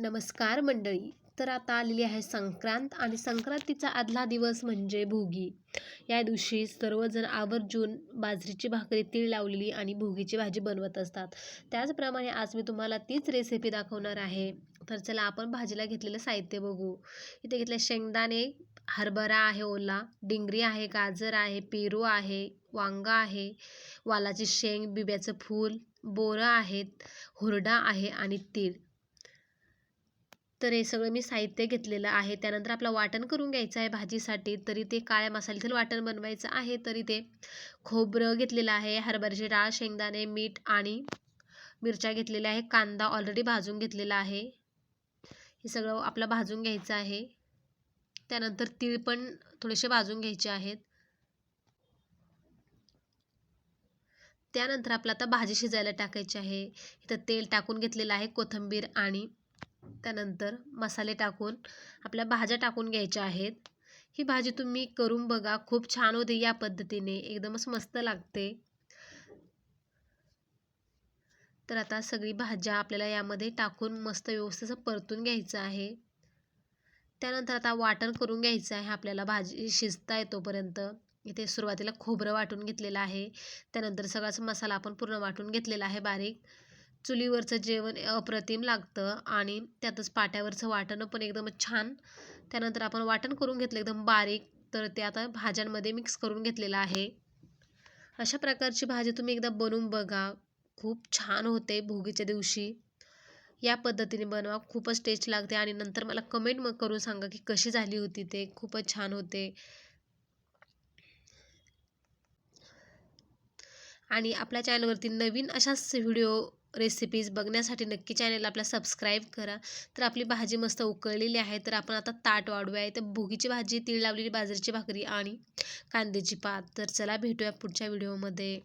नमस्कार मंडळी. तर आता आलेली आहे संक्रांत आणि संक्रांतीचा आदला दिवस म्हणजे भोगी. या दिवशी सर्वजण आवर्जून बाजरीची भाकरी तीळ लावलेली आणि भोगीची भाजी बनवत असतात. त्याचप्रमाणे आज मी तुम्हाला तीच रेसिपी दाखवणार आहे. तर चला आपण भाजीला घेतलेलं साहित्य बघू. इथे घेतले शेंगदाणे हरभरा आहे ओला डिंगरी आहे गाजर आहे पेरू आहे वांगा आहे वालाची शेंग बिब्याचं फूल बोरं आहेत हुरडा आहे आणि तीळ. तर हे सगळं मी साहित्य घेतलेलं आहे. त्यानंतर आपलं वाटण करून घ्यायचं आहे भाजीसाठी. तरी ते काळ्या मसाल्यातील वाटण बनवायचं आहे. तरी ते खोबरं घेतलेलं आहे हरभऱ्याची डाळ शेंगदाणे मीठ आणि मिरच्या घेतलेल्या आहे. कांदा ऑलरेडी भाजून घेतलेला आहे. हे सगळं आपलं भाजून घ्यायचं आहे. त्यानंतर तीळ पण थोडेसे भाजून घ्यायचे आहेत. त्यानंतर आपलं आता भाजी शिजायला टाकायची आहे. इथं तेल टाकून घेतलेलं आहे कोथिंबीर आणि त्यानंतर मसाले टाकून आपल्या भाज्या टाकून घ्यायच्या आहेत. ही भाजी तुम्ही करून बघा. खूप छान होते या पद्धतीने. एकदमच मस्त लागते. तर आता सगळी भाज्या आपल्याला यामध्ये टाकून मस्त व्यवस्थित परतून घ्यायचं आहे. त्यानंतर आता वाटण करून घ्यायचं आहे. आपल्याला भाजी शिजता येतोपर्यंत. इथे सुरुवातीला खोबरं वाटून घेतलेलं आहे. त्यानंतर सगळाच मसाला आपण पूर्ण वाटून घेतलेला आहे बारीक. चुलीवरचं जेवण अप्रतिम लागतं आणि त्यातच पाट्यावरचं वाटण पण एकदम छान. त्यानंतर आपण वाटण करून घेतलं एकदम बारीक तर ते आता भाज्यांमध्ये मिक्स करून घेतलेलं आहे. अशा प्रकारची भाजी तुम्ही एकदा बनवून बघा. खूप छान होते भोगीच्या दिवशी. या पद्धतीने बनवा. खूपच टेस्ट लागते आणि नंतर मला कमेंट मग करून सांगा की कशी झाली होती ते. खूपच छान होते. आणि आपल्या चॅनलवरती नवीन अशाच व्हिडिओ रेसिपीज बघण्यासाठी नक्की चॅनल आपला सबस्क्राईब करा. तर आपली भाजी मस्त उकळलेली आहे तर आपण आता ताट वाढूया आहे तर भोगीची भाजी तीळ लावलेली बाजरीची भाकरी आणि कांद्याची पात. तर चला भेटूया पुढच्या व्हिडिओमध्ये